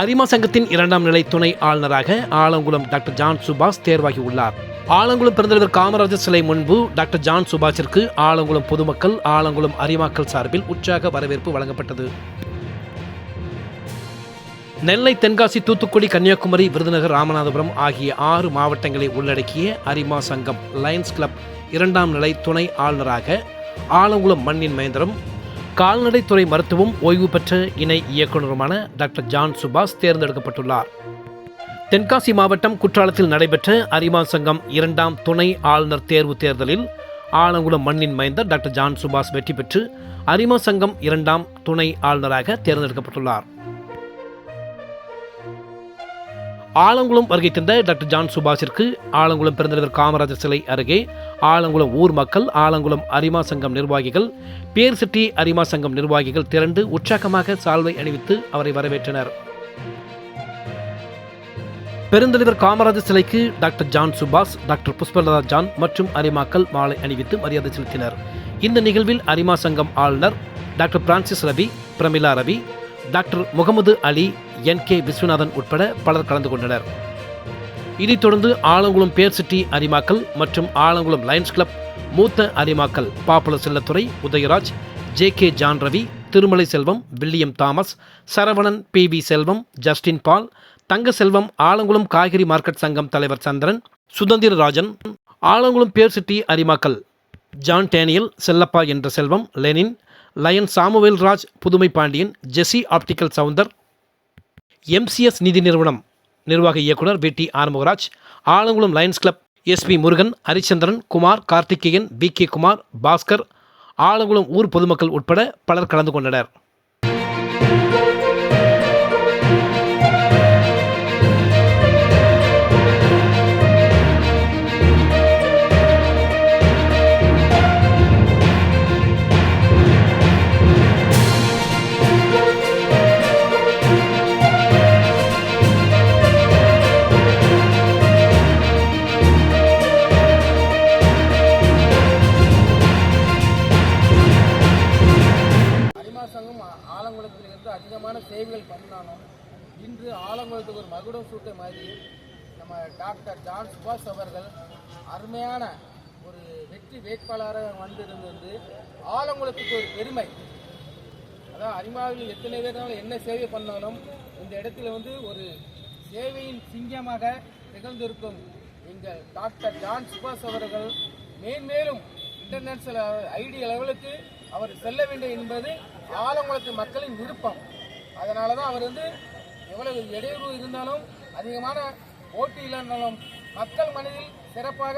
அரிமா சங்கத்தின் இரண்டாம் நிலை துணை ஆளுநராக ஆலங்குளம் டாக்டர் ஜான் சுபாஷ் தேர்வாகியுள்ளார். ஆலங்குளம் பெருந்தலைவர் காமராஜர் சிலை முன்பு டாக்டர் ஜான் சுபாஷிற்கு ஆலங்குளம் பொதுமக்கள் ஆலங்குளம் அரிமாக்கள் சார்பில் உற்சாக வரவேற்பு வழங்கப்பட்டது. நெல்லை தென்காசி தூத்துக்குடி கன்னியாகுமரி விருதுநகர் ராமநாதபுரம் ஆகிய ஆறு மாவட்டங்களை உள்ளடக்கிய அரிமா சங்கம் லயன்ஸ் கிளப் இரண்டாம் நிலை துணை ஆளுநராக ஆலங்குளம் மண்ணின் மகேந்திரம் கால்நடைத்துறை மருத்துவம் ஓய்வு பெற்ற இணை இயக்குநருமான டாக்டர் ஜான் சுபாஷ் தேர்ந்தெடுக்கப்பட்டுள்ளார். தென்காசி மாவட்டம் குற்றாலத்தில் நடைபெற்ற அரிமா சங்கம் இரண்டாம் துணை ஆளுநர் தேர்வு தேர்தலில் ஆலங்குளம் மண்ணின் மைந்தர் டாக்டர் ஜான் சுபாஷ் வெற்றி பெற்று அரிமா சங்கம் இரண்டாம் துணை ஆளுநராக தேர்ந்தெடுக்கப்பட்டுள்ளார். ஆலங்குளம் வருகை தந்த டாக்டர் ஜான் சுபாஷிற்கு ஆலங்குளம் பெருந்தலைவர் காமராஜர் சிலை அருகே ஆலங்குளம் ஊர் மக்கள் ஆலங்குளம் அரிமா சங்கம் நிர்வாகிகள் பேர் சிட்டி அரிமா சங்கம் நிர்வாகிகள் திரண்டு உற்சாகமாக சால்வை அணிவித்து அவரை வரவேற்றனர். பெருந்தலைவர் காமராஜர் சிலைக்கு doctor John Subash doctor Pushpalatha John மற்றும் அரிமாக்கள் மாலை அணிவித்து மரியாதை செலுத்தினர். இந்த நிகழ்வில் அரிமா சங்கம் ஆளுநர் doctor Francis Ravi Pramila Ravi doctor Mohammed Ali N. K. Viswanathan உட்பட பலர் கலந்து கொண்டனர். இதைத் தொடர்ந்து ஆலங்குளம் பேர் சிட்டி அரிமாக்கல் மற்றும் ஆலங்குளம் லயன்ஸ் கிளப் மூத்த அரிமாக்கல் பாப்புல Chellathurai Udayaraj J. K. John Ravi Thirumalai Selvam William Thomas Saravanan P. V. Selvam Justin Paul Thanga Selvam Alangulam காய்கறி மார்க்கெட் சங்கம் தலைவர் சந்திரன் சுதந்திரராஜன் ஆலங்குளம் பேர் சிட்டி அரிமாக்கல் ஜான் டேனியல் செல்லப்பா என்ற Selvam Lenin lion Samuel Raj புதுமை Pandian Jessy optical Soundar MCS நிதி நிறுவனம் நிர்வாக இயக்குனர் V D Arumugaraj Alangulam Lions Club SP Murugan Harichandran Kumar Karthikeyan P K Kumar Bhaskar Alangulam ஊர் பொதுமக்கள் உட்பட பலர் கலந்து கொண்டனர். அதிகமான சேவைகள் பண்ணாலும் இன்று ஆலங்குளத்துக்கு ஒரு மகுடம் சூட்ட மாதிரி நம்ம டாக்டர் ஜான் சுபாஷ் அவர்கள் அருமையான ஒரு வெற்றி வேட்பாளராக வந்திருந்தது. வந்து ஆலங்குளத்துக்கு ஒரு பெருமை. அதான் அறிமாவில் எத்தனை பேர்னாலும் என்ன சேவை பண்ணாலும் இந்த இடத்துல வந்து ஒரு சேவையின் சிங்கமாக திகழ்ந்திருக்கும் எங்கள் டாக்டர் ஜான் சுபாஷ் அவர்கள் மேன்மேலும் இன்டர்நேஷனல் ஐடி லெவலுக்கு அவர் செல்ல வேண்டும் என்பது ஆலங்குளத்து மக்களின் விருப்பம். அதனால தான் அவர் வந்து எவ்வளவு இடையூறு இருந்தாலும் அதிகமான போட்டி இல்லைனாலும் மக்கள் மனதில் சிறப்பாக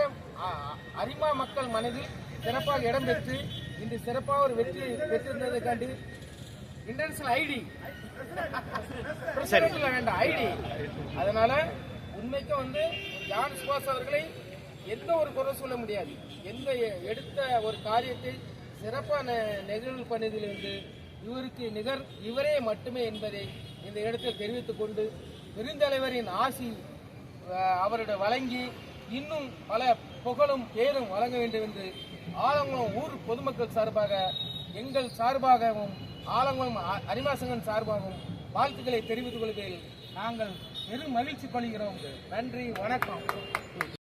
அரிமா மக்கள் மனதில் சிறப்பாக இடம்பெற்று இன்று சிறப்பாக ஒரு வெற்றி பெற்றிருந்ததைக்காண்டி இன்டர்நேஷனல் ஐடி வேண்டாம். ஐடி அதனால உண்மைக்கு வந்து ஜான் சுபாஷ் அவர்களை எந்த ஒரு குறை சொல்ல முடியாது. எந்த எடுத்த ஒரு காரியத்தை சிறப்பான நிகழ்வு பண்ணதிலிருந்து இவருக்கு நிகர் இவரே மட்டுமே என்பதை இந்த இடத்தில் தெரிவித்துக் கொண்டு பெருந்தலைவரின் ஆசி அவரிடம் வழங்கி இன்னும் பல புகழும் பேரும் வழங்க வேண்டும் என்று ஆலங்குளம் ஊர் பொதுமக்கள் சார்பாக எங்கள் சார்பாகவும் ஆலங்குளம் அ- அரிமாசங்கன் சார்பாகவும் வாழ்த்துக்களை தெரிவித்துக் கொள்வதில் நாங்கள் பெரும் மகிழ்ச்சி கொள்கிறோம். நன்றி வணக்கம்.